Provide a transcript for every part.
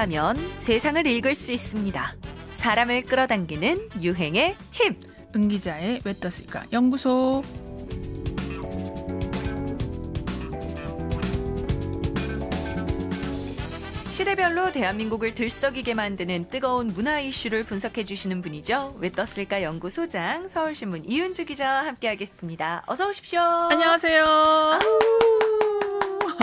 이해하면 세상을 읽을 수 있습니다. 사람을 끌어당기는 유행의 힘. 은기자의 왜 떴을까 연구소 시대별로 대한민국을 들썩이게 만드는 뜨거운 문화 이슈를 분석해 주시는 분이죠. 왜 떴을까 연구소장 서울신문 이윤주 기자와 함께하겠습니다. 어서 오십시오. 안녕하세요.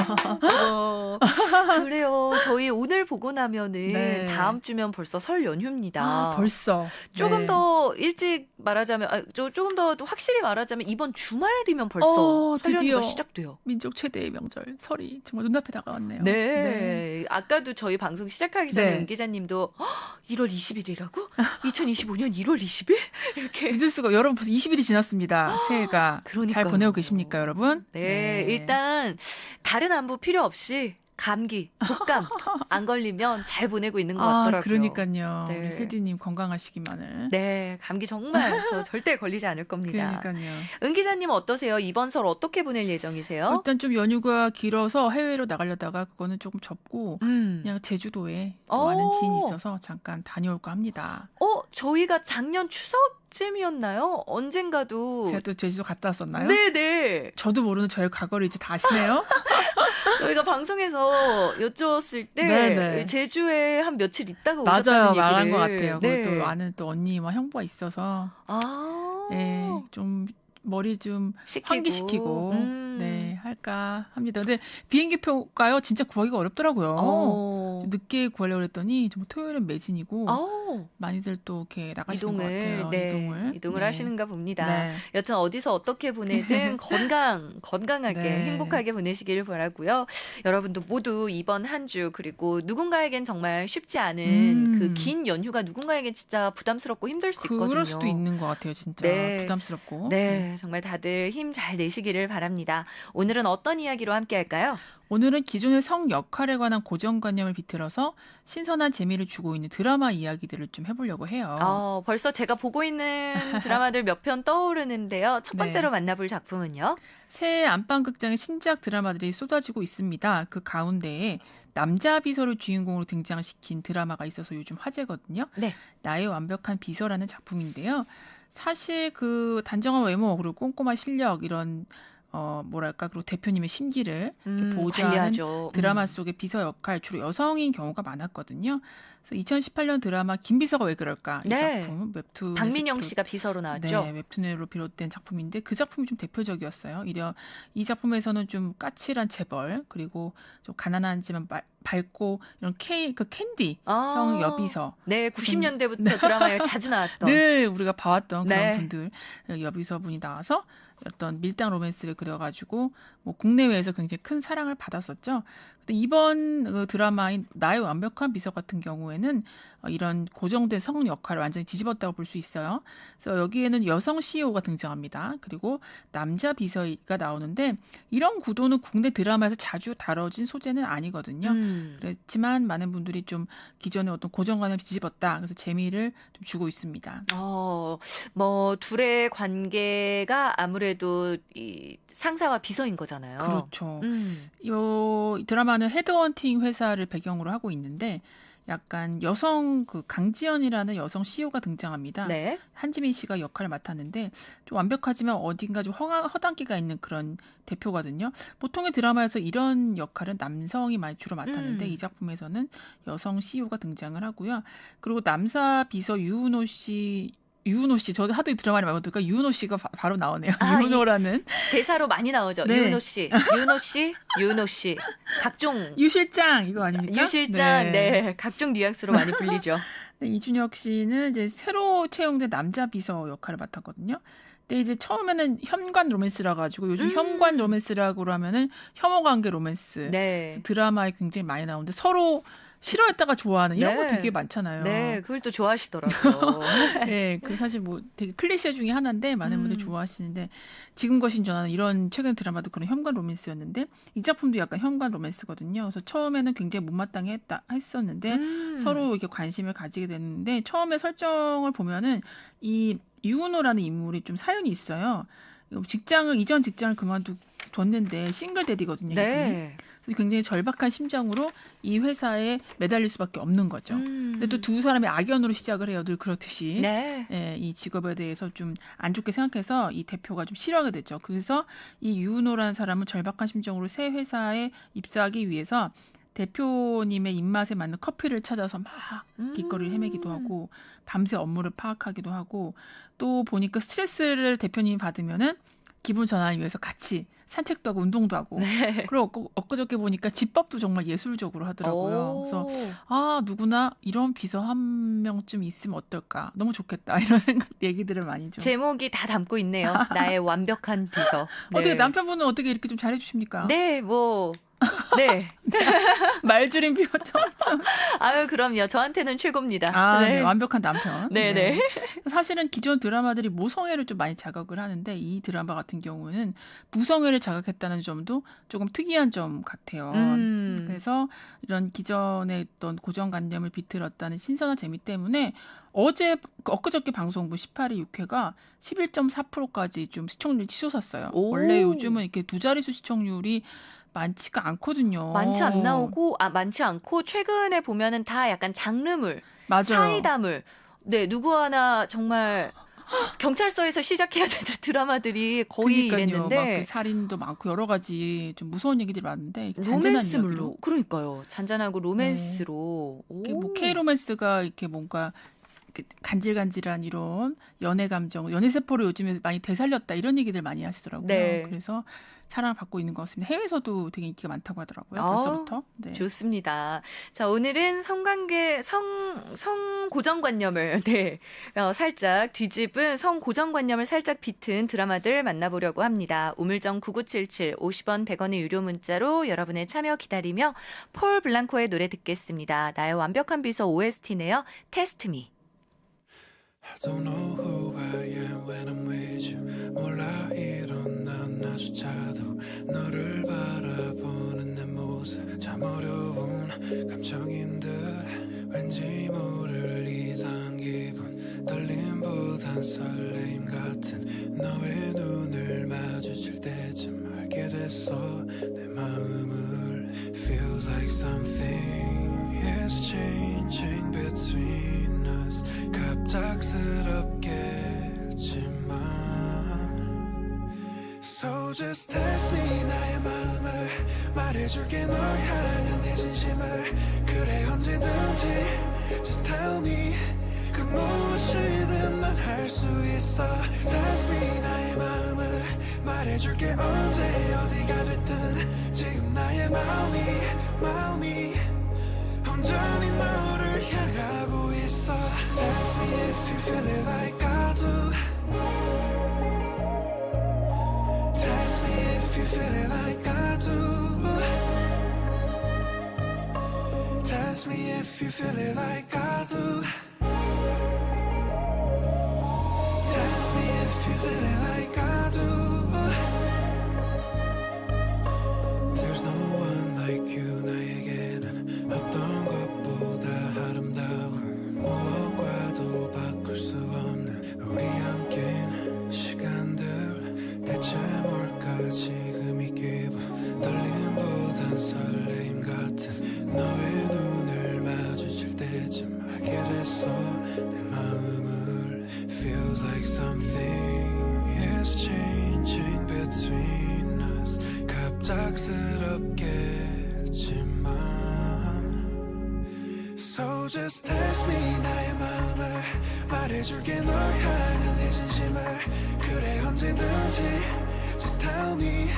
어, 그래요. 저희 오늘 보고 나면은 네. 다음 주면 벌써 설 연휴입니다. 아, 벌써 조금 네. 더 일찍 말하자면, 아, 조, 조금 더 확실히 말하자면 이번 주말이면 벌써 어, 설 연휴가. 시작돼요. 민족 최대의 명절 설이 정말 눈앞에 다가왔네요. 네. 아까도 저희 방송 시작하기 전에 네. 은 기자님도 "헉, 1월 20일이라고? 2025년 1월 20일? 이렇게. 잊을 수가 여러분 벌써 20일이 지났습니다. 새해가 그러니까요. 잘 보내고 계십니까, 여러분? 네, 일단 다른 안부 필요 없이 감기, 독감 안 걸리면 잘 보내고 있는 것 아, 같더라고요. 그러니까요. 네. 우리 세디님 건강하시기만을. 네, 감기 정말 저 절대 걸리지 않을 겁니다. 그러니까요. 은 기자님 어떠세요? 이번 설 어떻게 보낼 예정이세요? 일단 좀 연휴가 길어서 해외로 나가려다가 그거는 조금 접고 음. 그냥 제주도에. 많은 지인이 있어서 잠깐 다녀올까 합니다. 어, 저희가 작년 추석 쯤이었나요? 언젠가도 제가 또 제주도 갔다 왔었나요? 네, 네. 저도 모르는 저의 과거를 이제 다 아시네요. 저희가 방송에서 여쭈었을 때 네, 네. 제주에 한 며칠 있다가 오셨다는 말한 얘기를. 것 같아요. 네. 그리고 또 아는 또 언니와 형부가 있어서 아. 예, 좀 머리 좀 시키고. 환기시키고 음. 네 할까 합니다. 근데 비행기 표가요 진짜 구하기가 어렵더라고요. 어. 좀 늦게 구하려고 했더니 정말 토요일은 매진이고 어. 많이들 또 이렇게 나가시는 것 이동을 같아요. 네, 이동을 이동을 네. 하시는가 봅니다. 네. 여튼 어디서 어떻게 보내든 건강 건강하게 네. 행복하게 보내시길 바라고요. 여러분도 모두 이번 한 주 그리고 누군가에겐 정말 쉽지 않은 음. 그긴 연휴가 누군가에겐 진짜 부담스럽고 힘들 수 있거든요. 그럴 수도 있는 것 같아요, 진짜 네. 부담스럽고. 네, 정말 다들 힘 잘 내시기를 바랍니다. 오늘은 어떤 이야기로 함께 할까요? 오늘은 기존의 성 역할에 관한 고정관념을 비틀어서 신선한 재미를 주고 있는 드라마 이야기들을 좀 해보려고 해요. 어, 벌써 제가 보고 있는 드라마들 몇 편 떠오르는데요. 첫 네. 번째로 만나볼 작품은요. 새 안방극장의 신작 드라마들이 쏟아지고 있습니다. 그 가운데에 남자 비서를 주인공으로 등장시킨 드라마가 있어서 요즘 화제거든요. 네. 나의 완벽한 비서라는 작품인데요. 사실 그 단정한 외모 그리고 꼼꼼한 실력 이런 어 뭐랄까 그리고 대표님의 심기를 음, 보좌하는 관리하죠. 드라마 음. 속의 비서 역할 주로 여성인 경우가 많았거든요. 그래서 2018년 드라마 김비서가 왜 그럴까 이 네. 작품 웹툰 박민영 씨가 비서로 나왔죠. 네, 웹툰으로 비롯된 작품인데 그 작품이 좀 대표적이었어요. 이려 이 작품에서는 좀 까칠한 재벌 그리고 좀 가난하지만 말- 밝고 이런 K 그 캔디 아, 형 여비서 네, 90년대부터 드라마에 자주 나왔던. 늘 우리가 봐왔던 그런 네. 분들 여비서 분이 나와서 어떤 밀당 로맨스를 그려가지고 뭐 국내외에서 굉장히 큰 사랑을 받았었죠. 근데 이번 그 드라마인 나의 완벽한 비서 같은 경우에는 어, 이런 고정된 성 역할을 완전히 뒤집었다고 볼 수 있어요. 그래서 여기에는 여성 CEO가 등장합니다. 그리고 남자 비서가 나오는데 이런 구도는 국내 드라마에서 자주 다뤄진 소재는 아니거든요. 음. 그렇지만 많은 분들이 좀 기존의 어떤 고정관을 뒤집었다. 그래서 재미를 좀 주고 있습니다. 어, 뭐 둘의 관계가 아무래도 이 상사와 비서인 거잖아요. 그렇죠. 음. 이 드라마는 헤드헌팅 회사를 배경으로 하고 있는데 약간 여성 그 강지연이라는 여성 CEO가 등장합니다. 네. 한지민 씨가 역할을 맡았는데 좀 완벽하지만 어딘가 좀 허가, 허당기가 있는 그런 대표거든요. 보통의 드라마에서 이런 역할은 남성이 많이 주로 맡았는데 음. 이 작품에서는 여성 CEO가 등장을 하고요. 그리고 남사 비서 유은호 씨 유은호 씨, 저도 하도 이 드라마를 많이 보니까 유은호 씨가 바, 로 나오네요. 아, 이- 유은호라는 대사로 많이 나오죠. 네. 윤호 씨, 윤호 씨, 윤호 씨. 각종 유 실장 이거 아닙니까? 유 실장, 네. 각종 뉘앙스로 많이 불리죠. 네, 이준혁 씨는 이제 새로 채용된 남자 비서 역할을 맡았거든요. 근데 이제 처음에는 현관 로맨스라 가지고 요즘 음. 현관 로맨스라고 하면은 혐오 관계 로맨스 네. 드라마에 굉장히 많이 나오는데 서로 싫어했다가 좋아하는 이런 네. 거 되게 많잖아요. 네, 그걸 또 좋아하시더라고요. 네, 그 사실 뭐 되게 클리셰 중에 하나인데 많은 분들이 음. 좋아하시는데 지금 것인 전화는 이런 최근 드라마도 그런 현관 로맨스였는데 이 작품도 약간 현관 로맨스거든요. 그래서 처음에는 굉장히 못마땅해 했다 했었는데 음. 서로 이렇게 관심을 가지게 됐는데 처음에 설정을 보면은 이 유은호라는 인물이 좀 사연이 있어요. 직장을 이전 직장을 그만두었는데 싱글 데디거든요. 이분이. 네. 굉장히 절박한 심정으로 이 회사에 매달릴 수밖에 없는 거죠. 음. 근데 또 두 사람이 악연으로 시작을 해요. 늘 그렇듯이. 네. 예, 이 직업에 대해서 좀 안 좋게 생각해서 이 대표가 좀 싫어하게 됐죠. 그래서 이 유은호라는 사람은 절박한 심정으로 새 회사에 입사하기 위해서 대표님의 입맛에 맞는 커피를 찾아서 막 길거리를 헤매기도 음. 하고 밤새 업무를 파악하기도 하고 또 보니까 스트레스를 대표님이 받으면은 기분 전환을 위해서 같이 산책도 하고 운동도 하고 네. 그리고 엊그- 엊그저께 보니까 집밥도 정말 예술적으로 하더라고요. 그래서 아 누구나 이런 비서 한 명쯤 있으면 어떨까 너무 좋겠다 이런 생각 얘기들을 많이 좀 제목이 다 담고 있네요. 나의 완벽한 비서. 네. 어떻게 남편분은 어떻게 이렇게 좀 잘해주십니까? 네, 뭐. 네. 말줄임 비워죠. 아유, 그럼요. 저한테는 최고입니다. 아, 네. 완벽한 남편. 네, 네. 사실은 기존 드라마들이 모성애를 좀 많이 자극을 하는데 이 드라마 같은 경우는 무성애를 자극했다는 점도 조금 특이한 점 같아요. 음. 그래서 이런 기존에 있던 고정관념을 비틀었다는 신선한 재미 때문에 어제 엊그저께 방송부 18일 6회가 11.4%까지 좀 시청률 치솟았어요. 오. 원래 요즘은 이렇게 두 자릿수 시청률이 많지가 않거든요. 많지 안 나오고, 아, 많지 않고, 최근에 보면은 다 약간 장르물, 맞아요. 사이다물. 네, 누구 하나 정말 경찰서에서 시작해야 되는 드라마들이 거의 그러니까요. 이랬는데. 막그 살인도 많고 여러 가지 좀 무서운 얘기들이 많은데 로맨스물로. 그러니까요 잔잔하고 로맨스로 이렇게 오. 뭐 K 로맨스가 이렇게 뭔가 간질간질한 이런 연애 감정, 연애 세포를 요즘에 많이 되살렸다 이런 얘기들 많이 하시더라고요. 네. 그래서 사랑을 받고 있는 것 같습니다. 해외에서도 되게 인기가 많다고 하더라고요. 아, 벌써부터. 네. 좋습니다. 자, 오늘은 성관계, 성, 성 고정관념을, 네, 어, 살짝 뒤집은 성 고정관념을 살짝 비튼 드라마들 만나보려고 합니다. 우물정 9977 50원 100원의 유료 문자로 여러분의 참여 기다리며 폴 블랑코의 노래 듣겠습니다. 나의 완벽한 비서 OST네요. 테스트 미. I don't know who I am when I'm with you. 몰라 이런 난 나조차도 너를 바라보는 내 모습. 참 어려운 감정인들 왠지 모를 이상한 기분. 떨림보단 설레임 같은 너의 눈을 마주칠 때쯤 알게 됐어. 내 마음을 Feels like something is changing between us 갑작스럽겠지만 So just test me 나의 마음을 말해줄게 널 향한 내 진심을 그래 언제든지 Just tell me 그 무엇이든 난 할 수 있어 me 나의 마음을 말해줄게 언제 어디가 됐든 지금 나의 마음이 마음이 온전히 너를 향하고 있어 Test me if you feel it like I do Test me if you feel it like I do Test me if you feel it like I do you feel like I 해줄게 널 향한 내 진심을. 그래 언제든지 Just tell me.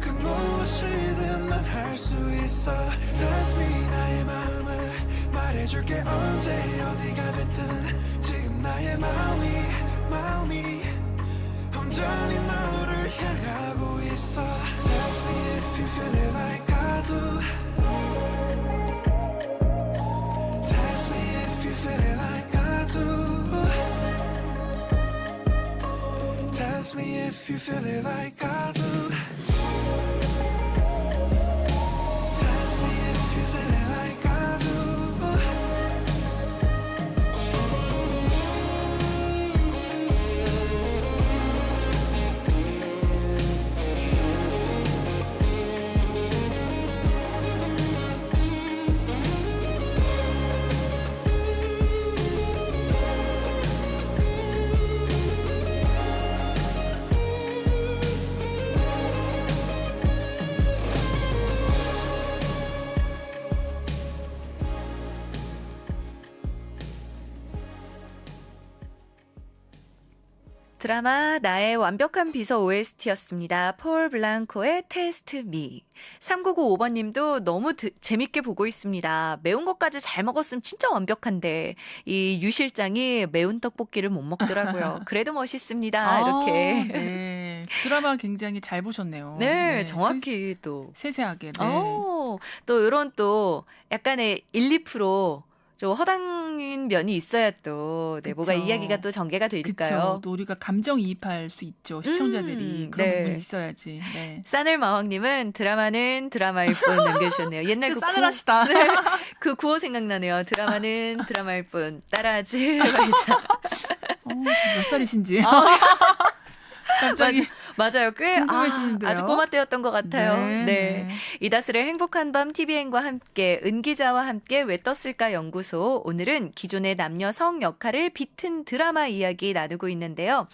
그 무엇이든 난 할 수 있어. Test me 나의 마음을 말해줄게. 언제 어디가 됐든 지금 나의 마음이 마음이 온전히 너를 향하고 있어. Test me if you feel it feel it like 드라마 나의 완벽한 비서 OST였습니다. 폴 블랑코의 테스트 미. 3995번 님도 너무 드- 재밌게 보고 있습니다. 매운 것까지 잘 먹었으면 진짜 완벽한데 이 유 실장이 매운 떡볶이를 못 먹더라고요. 그래도 멋있습니다. 아, 이렇게. 네. 드라마 굉장히 잘 보셨네요. 네, 정확히 또. 세, 세하게 네. 어, 또 이런 또 약간의 1, 2% 좀 허당인 면이 있어야 또 네, 뭐가 그쵸. 이야기가 또 전개가. 되니까요. 또 우리가 감정이입할 수 있죠. 시청자들이 음, 그런 네. 부분이 있어야지. 네. 싸늘마왕님은 드라마는 드라마일 뿐 남겨주셨네요. 옛날 그 싸늘하시다. 네, 그 구호 생각나네요. 드라마는 드라마일 뿐 따라하지 말자. 어, 몇 살이신지. 아, 갑자기 맞아요. 꽤 아, 궁금해지는데요. 아 주 꼬마 때였던 것 같아요. 네. 네. 이다슬의 행복한 밤 TVN과 함께 은기자와 함께 왜 떴을까 연구소 오늘은 기존의 남녀 성 역할을 비튼 드라마 이야기 나누고 있는데요.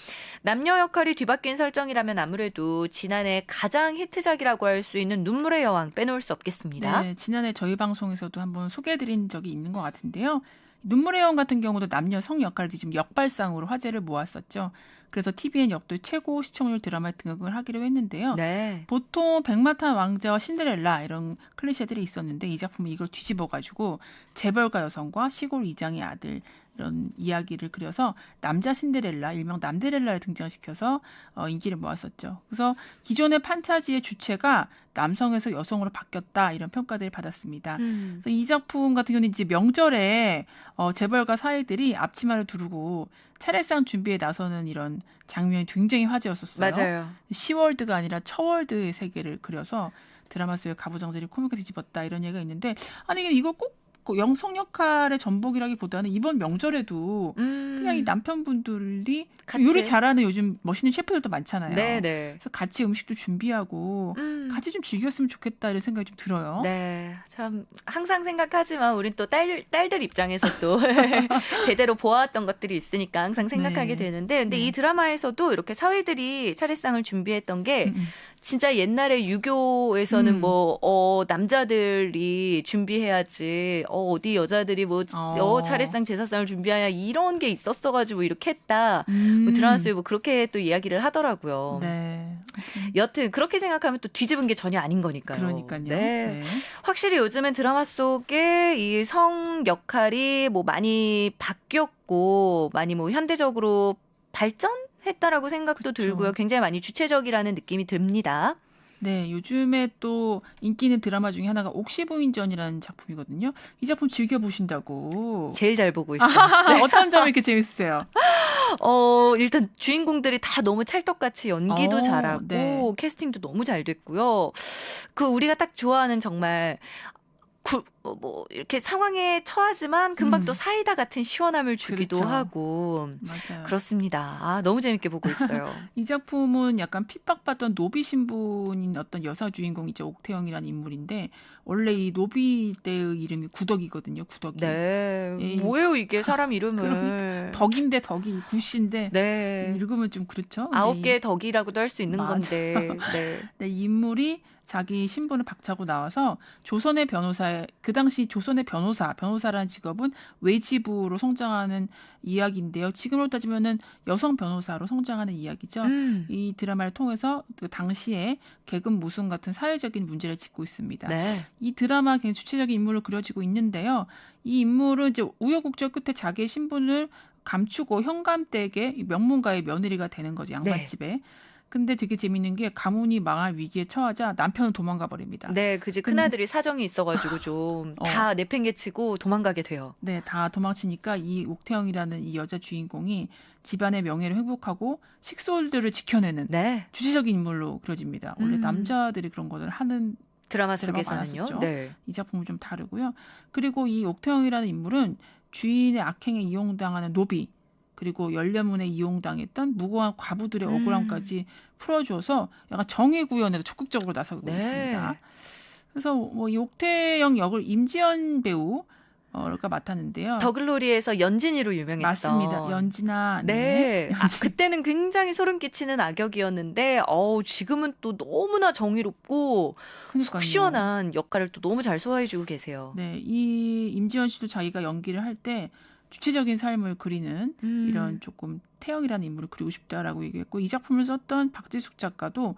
남녀 역할이 뒤바뀐 설정이라면 아무래도 지난해 가장 히트작이라고 할 수 있는 눈물의 여왕 빼놓을 수 없겠습니다. 네, 지난해 저희 방송에서도 한번 소개해드린 적이 있는 것 같은데요. 눈물의 여왕 같은 경우도 남녀 성 역할들이 지금 역발상으로 화제를 모았었죠. 그래서 TVN 역도 최고 시청률 드라마에 등극을 하기로 했는데요. 네. 보통 백마탄 왕자와 신데렐라 이런 클리셰들이 있었는데 이 작품은 이걸 뒤집어가지고 재벌가 여성과 시골 이장의 아들 이런 이야기를 그려서 남자 신데렐라 일명 남데렐라를 등장시켜서 어, 인기를 모았었죠. 그래서 기존의 판타지의 주체가 남성에서 여성으로 바뀌었다 이런 평가들을 받았습니다. 음. 그래서 이 작품 같은 경우는 이제 명절에 어, 재벌가 사회들이 앞치마를 두르고 차례상 준비에 나서는 이런 장면이 굉장히 화제였었어요. 맞아요. 시월드가 아니라 처월드의 세계를 그려서 드라마 속의 가부장들이 코믹을 뒤집었다 이런 얘기가 있는데 아니 이걸 꼭그 영성 역할의 전복이라기보다는 이번 명절에도 음. 그냥 이 남편분들이 같이. 요리 잘하는 요즘 멋있는 셰프들도 많잖아요. 네네. 그래서 같이 음식도 준비하고 음. 같이 좀 즐겼으면 좋겠다 이런 생각이 좀 들어요. 네, 참 항상 생각하지만 우린 또 딸, 딸들 입장에서 또 대대로 보아왔던 것들이 있으니까 항상 생각하게 네. 되는데 근데 네. 이 드라마에서도 이렇게 사회들이 차례상을 준비했던 게 음, 음. 진짜 옛날에 유교에서는 음. 뭐, 어, 남자들이 준비해야지, 어, 어디 여자들이 뭐, 어, 어. 차례상 제사상을 준비하냐, 이런 게 있었어가지고 이렇게 했다. 음. 뭐 드라마 속에 뭐 그렇게 또 이야기를 하더라고요. 네. 여튼 그렇게 생각하면 또 뒤집은 게 전혀 아닌 거니까요. 그러니까요. 네. 네. 확실히 요즘은 드라마 속에 이 성 역할이 뭐 많이 바뀌었고 많이 뭐 현대적으로 발전 했다라고 생각도 그쵸. 들고요. 굉장히 많이 주체적이라는 느낌이 듭니다. 네, 요즘에 또 인기 있는 드라마 중에 하나가 옥시부인전이라는 작품이거든요. 이 작품 즐겨 보신다고. 제일 잘 보고 있어요. 어떤 점이 이렇게 재밌으세요? 어, 일단 주인공들이 다 너무 찰떡같이 연기도 어, 잘하고 네. 캐스팅도 너무 잘 됐고요. 그 우리가 딱 좋아하는 정말 구, 어, 뭐 이렇게 상황에 처하지만 금방 음. 또 사이다 같은 시원함을 주기도 그렇죠. 하고 맞아요. 그렇습니다. 아, 너무 재밌게 보고 있어요. 이 작품은 약간 핍박받던 노비 신분인 어떤 여사 주인공이죠. 옥태영이라는 인물인데 원래 이 노비 때의 이름이 구덕이거든요. 구덕이. 네. 예, 뭐예요, 이게 사람 이름을. 그러니까 덕인데 덕이 구씨인데 네. 읽으면 좀 그렇죠. 아홉 이- 개의 덕이라고도 할 수 있는 맞아. 건데. 네. 네, 이 인물이 자기 신분을 박차고 나와서 조선의 변호사의 그 당시 조선의 변호사 변호사라는 직업은 외지부로 성장하는 이야기인데요. 지금으로 따지면은 여성 변호사로 성장하는 이야기죠. 음. 이 드라마를 통해서 그 당시에 계급 무슨 같은 사회적인 문제를 짚고 있습니다. 네. 이 드라마 굉장히 주체적인 인물로 그려지고 있는데요. 이 인물은 이제 우여곡절 끝에 자기의 신분을 감추고 현감댁의 이 명문가의 며느리가 되는 거죠. 양반집에. 근데 되게 재밌는 게 가문이 망할 위기에 처하자 남편은 도망가 버립니다. 네, 그지 근데- 큰아들이 사정이 있어가지고 좀 어. 다 내팽개치고 도망가게 돼요. 네, 다 도망치니까 이 옥태영이라는 이 여자 주인공이 집안의 명예를 회복하고 식솔들을 지켜내는 네. 주체적인 인물로 그려집니다. 원래 음. 남자들이 그런 거를 하는 드라마 속에서는요. 네. 이 작품은 좀 다르고요. 그리고 이 옥태영이라는 인물은 주인의 악행에 이용당하는 노비 그리고 연례문에 이용당했던 무고한 과부들의 음. 억울함까지 풀어줘서 약간 정의 구현에도 적극적으로 나서고 네. 있습니다. 그래서 뭐이 옥태영 역을 임지연 배우가 맡았는데요. 더글로리에서 연진이로 유명했던. 맞습니다. 연진아. 네. 아, 연진. 그때는 굉장히 소름 끼치는 악역이었는데, 어우, 지금은 또 너무나 정의롭고, 그러니까요. 속 시원한 역할을 또 너무 잘 소화해 주고 계세요. 네, 이 임지연 씨도 자기가 연기를 할 때 주체적인 삶을 그리는 음. 이런 조금 태영이라는 인물을 그리고 싶다라고 얘기했고 이 작품을 썼던 박지숙 작가도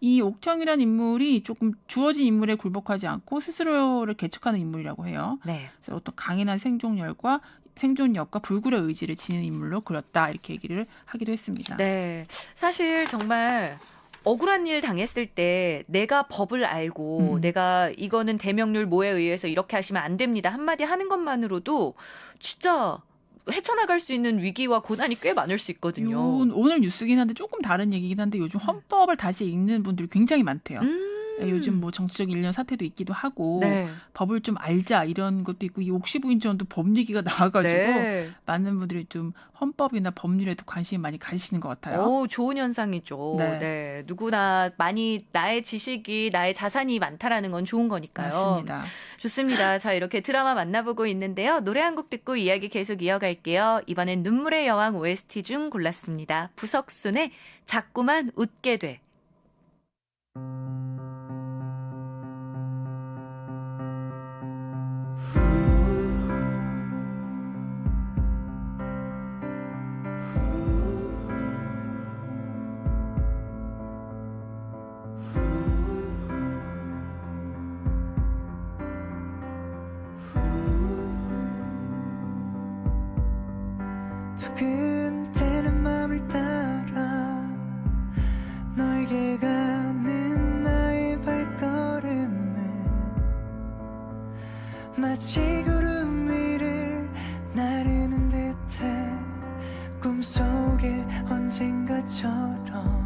이 옥정이라는 인물이 조금 주어진 인물에 굴복하지 않고 스스로를 개척하는 인물이라고 해요. 네. 그래서 어떤 강인한 생존열과 생존력과 불굴의 의지를 지닌 인물로 그렸다 이렇게 얘기를 하기도 했습니다. 네. 사실 정말 억울한 일 당했을 때 내가 법을 알고 음. 내가 이거는 대명률 모에 의해서 이렇게 하시면 안 됩니다. 한마디 하는 것만으로도 진짜 헤쳐나갈 수 있는 위기와 고난이 꽤 많을 수 있거든요. 요, 오늘 뉴스긴 한데 조금 다른 얘기긴 한데 요즘 헌법을 다시 읽는 분들이 굉장히 많대요. 음. 요즘 뭐 정치적 일련 사태도 있기도 하고 네. 법을 좀 알자 이런 것도 있고 이 옥시 부인전도 법 얘기가 나와가지고 네. 많은 분들이 좀 헌법이나 법률에도 관심이 많이 가시는 것 같아요. 오, 좋은 현상이죠. 네. 네. 누구나 많이 나의 지식이 나의 자산이 많다라는 건 좋은 거니까요. 맞습니다. 좋습니다. 자, 이렇게 드라마 만나보고 있는데요. 노래 한 곡 듣고 이야기 계속 이어갈게요. 이번엔 눈물의 여왕 OST 중 골랐습니다. 부석순의 자꾸만 웃게 돼. 마치 구름 위를 나르는 듯해 꿈속에 언젠가처럼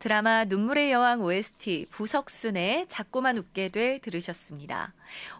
드라마 눈물의 여왕 OST 부석순의 자꾸만 웃게 돼 들으셨습니다.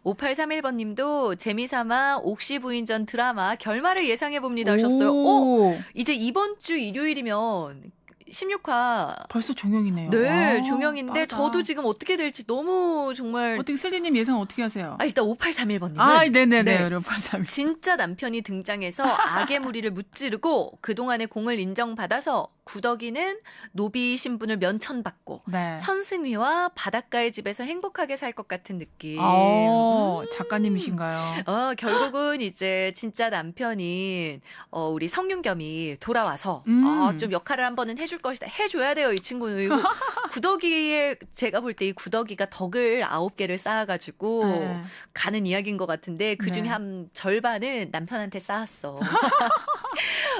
5831번 님도 재미삼아 옥시 부인전 드라마 결말을 예상해 봅니다 하셨어요. 오, 오, 이제 이번 주 일요일이면 16화 벌써 종영이네요. 네, 아, 종영인데 빠르다. 저도 지금 어떻게 될지 너무 정말 어떻게 슬리님 예상 어떻게 하세요? 아 일단 5831번님은 아, 네네네. 네. 여러분 벌써 진짜 남편이 등장해서 악의 무리를 무찌르고 그동안의 공을 인정받아서 구덕이는 노비 신분을 면천받고 네. 천승위와 바닷가의 집에서 행복하게 살 것 같은 느낌. 어, 음. 작가님이신가요? 어, 결국은 이제 진짜 남편인 어, 우리 성윤겸이 돌아와서 음. 어, 좀 역할을 한 번은 해줄 것이다. 해줘야 돼요, 이 친구는. 구더기에 제가 볼 때 이 구더기가 덕을 아홉 개를 쌓아가지고 네. 가는 이야기인 것 같은데 그 중에 네. 한 절반은 남편한테 쌓았어.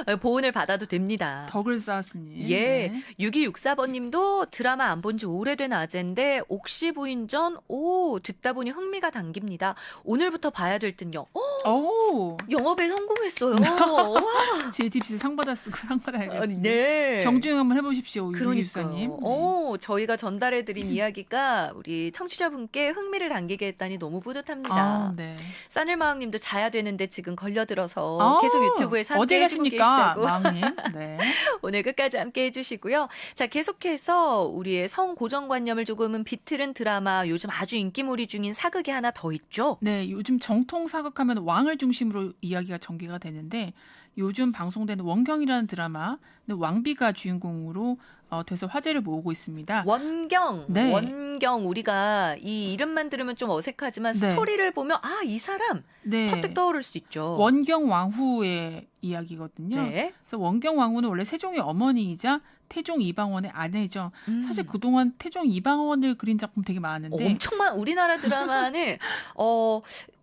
보은을 받아도 됩니다. 덕을 쌓았으니. 예. 네. 6264번님도 드라마 안 본 지 오래된 아재인데 옥시 부인전 오 듣다 보니 흥미가 당깁니다. 오늘부터 봐야 될 듯요. 어, 오. 영업에 성공했어요. 와. JTBC 상 받았고 상 받아야겠네. 아니, 네. 정주행 한번 해보십시오. 유기사님. 네. 오, 저희가 전달해드린 이야기가 우리 청취자분께 흥미를 당기게 했다니 너무 뿌듯합니다. 아, 네. 싸늘마왕님도 자야 되는데 지금 걸려들어서 아, 계속 유튜브에 어디 함께 해주고 가십니까. 마음님? 네. 오늘 끝까지 함께 해주시고요. 자, 계속해서 우리의 성 고정관념을 조금은 비틀은 드라마 요즘 아주 인기몰이 중인 사극이 하나 더 있죠. 네, 요즘 정통 사극하면 왕을 중심으로 이야기가 전개가 되는데 요즘 방송되는 원경이라는 드라마 는 왕비가 주인공으로 어, 돼서 화제를 모으고 있습니다. 원경, 네. 원경 우리가 이 이름만 들으면 좀 어색하지만 네. 스토리를 보면 아 이 사람 네. 퍼뜩 떠오를 수 있죠. 원경 왕후의 이야기거든요. 네. 그래서 원경 왕후는 원래 세종의 어머니이자 태종 이방원의 아내죠. 음. 사실 그동안 태종 이방원을 그린 작품 되게 많은데 엄청 많 우리나라 드라마는 어.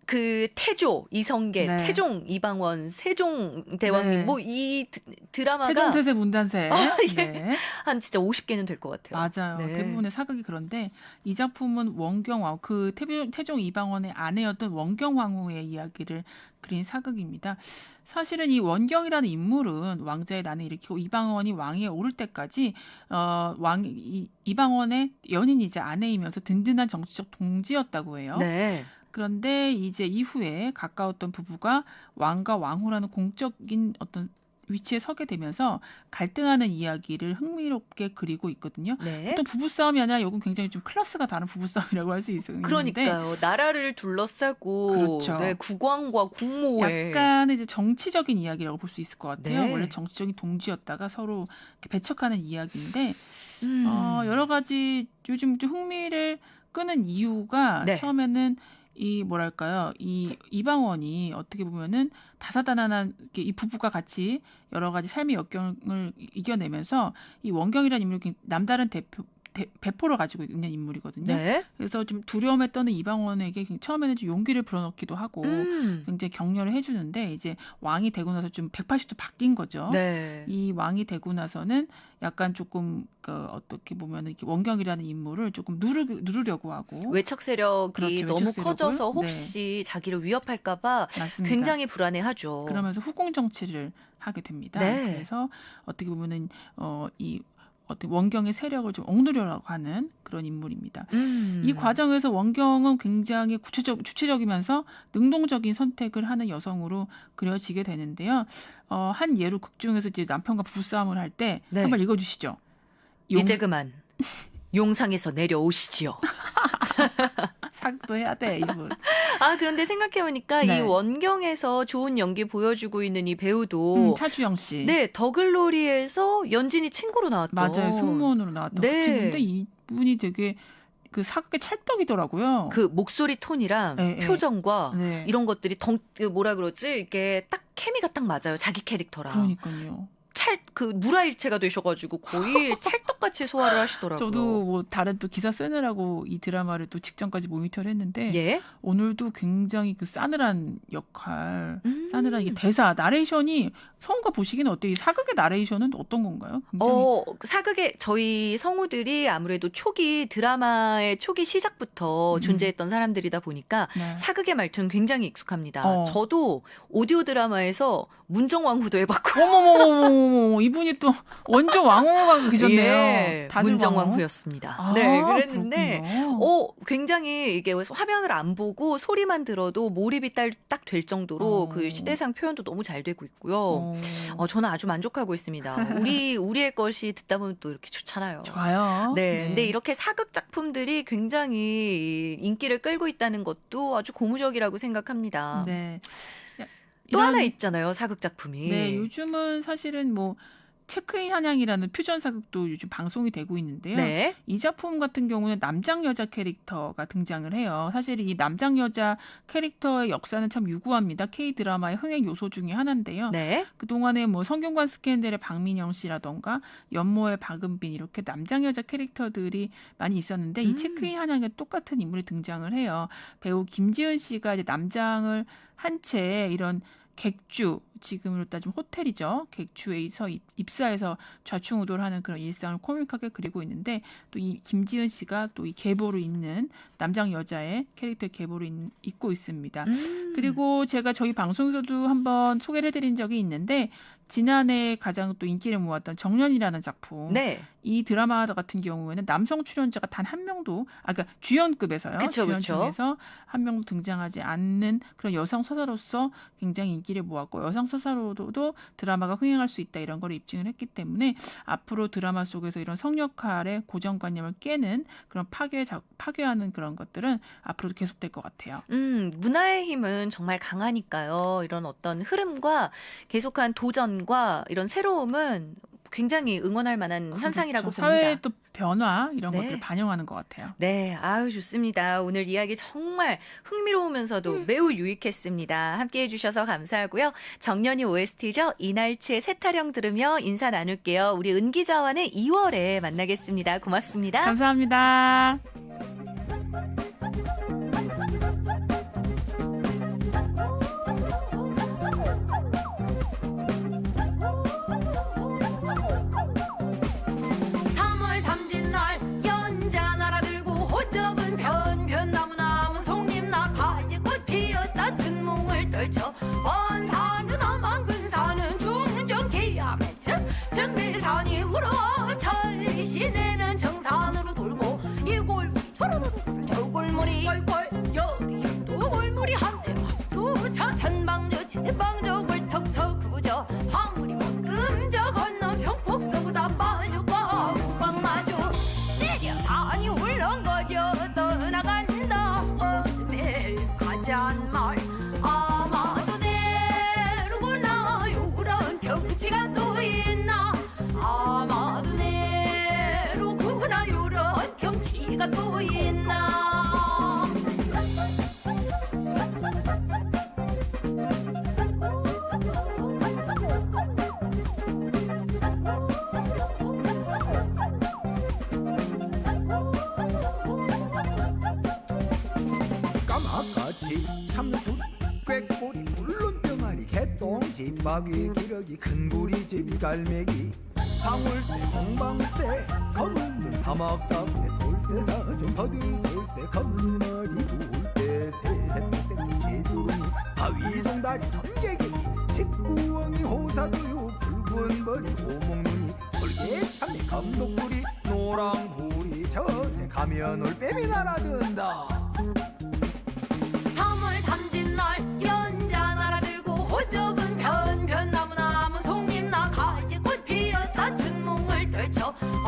그 태조 이성계, 네. 태종 이방원, 세종 대왕님 네. 뭐이 드라마가 태종 태세 문단세. 아, 예. 네. 한 진짜 50개는 될 것 같아요. 맞아요. 네. 대부분의 사극이 그런데 이 작품은 원경 왕후 그 태종, 태종 이방원의 아내였던 원경 왕후의 이야기를 그린 사극입니다. 사실은 이 원경이라는 인물은 왕자의 난을 일으키고 이방원이 왕위에 오를 때까지 어, 왕 이, 이방원의 연인이자 아내이면서 든든한 정치적 동지였다고 해요. 네. 그런데 이제 이후에 가까웠던 부부가 왕과 왕후라는 공적인 어떤 위치에 서게 되면서 갈등하는 이야기를 흥미롭게 그리고 있거든요. 네. 보통 부부싸움이 아니라 이건 굉장히 좀 클래스가 다른 부부싸움이라고 할 수 있는데 그러니까요. 나라를 둘러싸고 그렇죠. 네, 국왕과 국모의 약간의 이제 정치적인 이야기라고 볼 수 있을 것 같아요. 네. 원래 정치적인 동지였다가 서로 배척하는 이야기인데 음. 어, 여러 가지 요즘 좀 흥미를 끄는 이유가 네. 처음에는 이 뭐랄까요? 이 이방원이 어떻게 보면은 다사다난한 이 부부가 같이 여러 가지 삶의 역경을 이겨내면서 이 원경이라는 인물이 남다른 대표 대, 배 포를 가지고 있는 인물이거든요. 네. 그래서 좀 두려움에 떠는 이방원에게 처음에는 좀 용기를 불어넣기도 하고 음. 굉장히 격려를 해주는데 이제 왕이 되고 나서 좀 180도 바뀐 거죠. 네. 이 왕이 되고 나서는 약간 조금 그 어떻게 보면 이렇게 원경이라는 인물을 조금 누르, 누르려고 하고 외척 세력이 그렇죠, 너무 외척. 커져서 네. 혹시 자기를 위협할까봐. 굉장히 불안해하죠. 그러면서 후궁 정치를 하게 됩니다. 네. 그래서 어떻게 보면은 어이 어떤 원경의 세력을 좀 억누르려고 하는 그런 인물입니다. 음. 이 과정에서 원경은 굉장히 구체적, 주체적이면서 능동적인 선택을 하는 여성으로 그려지게 되는데요. 어, 한 예로 극 중에서 이제 남편과 부부싸움을 할 때 네. 한번 읽어주시죠. 용- 이제 그만 용상에서 내려오시지요. 사극도 해야 돼 이분. 아 그런데 생각해 보니까 네. 이 원경에서 좋은 연기 보여주고 있는 이 배우도 음, 차주영 씨. 네 더글로리에서 연진이 친구로 나왔던 맞아요. 승무원으로 나왔던 네. 그 친구인데 이분이 되게 그 사극의 찰떡이더라고요. 그 목소리 톤이랑 네, 네. 표정과 네. 이런 것들이 덩그 뭐라 그러지 이게 딱 케미가 딱 맞아요 자기 캐릭터랑 그러니까요. 찰 그 무라일체가 되셔가지고 거의 찰떡같이 소화를 하시더라고요. 저도 뭐 다른 또 기사 쓰느라고 이 드라마를 또 직전까지 모니터를 했는데 예 오늘도 굉장히 그 싸늘한 역할, 음. 싸늘한 이게 대사, 나레이션이 성우가 보시기는 어때요? 이 사극의 나레이션은 어떤 건가요? 굉장히 어, 사극의 저희 성우들이 아무래도 초기 드라마의 초기 시작부터 음. 존재했던 사람들이다 보니까 네. 사극의 말투는 굉장히 익숙합니다. 어. 저도 오디오 드라마에서 문정왕후도 해봤고 어머머머머 어머, 이분이 또 원조 왕후가 계셨네요. 예, 다슬 문정왕 왕후. 후였습니다. 아, 네, 그랬는데. 어, 굉장히 이게 화면을 안 보고 소리만 들어도 몰입이 딱 될 정도로 어. 그 시대상 표현도 너무 잘 되고 있고요. 어, 어, 저는 아주 만족하고 있습니다. 우리 우리의 것이 듣다 보면 또 이렇게 좋잖아요. 좋아요. 네, 근데 이렇게 사극 작품들이 굉장히 인기를 끌고 있다는 것도 아주 고무적이라고 생각합니다. 네. 또 하나 있잖아요, 사극 작품이. 네, 요즘은 사실은 뭐 체크인 한양이라는 퓨전 사극도 요즘 방송이 되고 있는데요. 네. 이 작품 같은 경우는 남장 여자 캐릭터가 등장을 해요. 사실 이 남장 여자 캐릭터의 역사는 참 유구합니다. K 드라마의 흥행 요소 중에 하나인데요. 네. 그 동안에 뭐 성균관 스캔들의 박민영 씨라던가 연모의 박은빈 이렇게 남장 여자 캐릭터들이 많이 있었는데 이 음. 체크인 한양에 똑같은 인물이 등장을 해요. 배우 김지은 씨가 이제 남장을 한 채 이런 객주 지금으로 따지면 호텔이죠. 객주에서 입- 입사해서 좌충우돌 하는 그런 일상을 코믹하게 그리고 있는데 또 이 김지은 씨가 또 이 계보를 잇는 남장 여자의 캐릭터의 계보를 잇, 잇고 있습니다. 음. 그리고 제가 저희 방송에서도 한번 소개를 해드린 적이 있는데 지난해 가장 또 인기를 모았던 정년이라는 작품. 네. 이 드라마 같은 경우에는 남성 출연자가 단 한 명도, 아, 그러니까 주연급에서요. 그쵸, 주연 그쵸. 중에서 한 명도 등장하지 않는 그런 여성 서사로서 굉장히 인기를 모았고 여성 서사로도 드라마가 흥행할 수 있다 이런 걸 입증을 했기 때문에 앞으로 드라마 속에서 이런 성역할의 고정관념을 깨는 그런 파괴 작 파괴하는 그런 것들은 앞으로도 계속될 것 같아요. 음, 문화의 힘은 정말 강하니까요. 이런 어떤 흐름과 계속한 도전과 이런 새로움은 굉장히 응원할 만한 현상이라고 그렇죠. 봅니다. 사회의 또 변화 이런 네. 것들을 반영하는 것 같아요. 네, 아유 좋습니다. 오늘 이야기 정말 흥미로우면서도 음. 매우 유익했습니다. 함께 해 주셔서 감사하고요. 정년이 OST죠. 이날치의 세타령 들으며 인사 나눌게요. 우리 은 기자와는 2월에 만나겠습니다. 고맙습니다. 감사합니다. 까마까치 참수 꾀꼬리 물론 병아리 개똥 집바위 기러기 큰구리 제비 갈매기 방울새 홍방새 검은 사막답새 솔새사 좀 거들 솔새 검은 머리 울대새 햇빛새 좀 제두름이 바위종다리 성게개기 직구엉이 호사두요 붉은 머리 오목눈이 돌개 참내 감독불이 노랑불이 저새 가면 올빼미 날아든다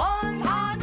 나무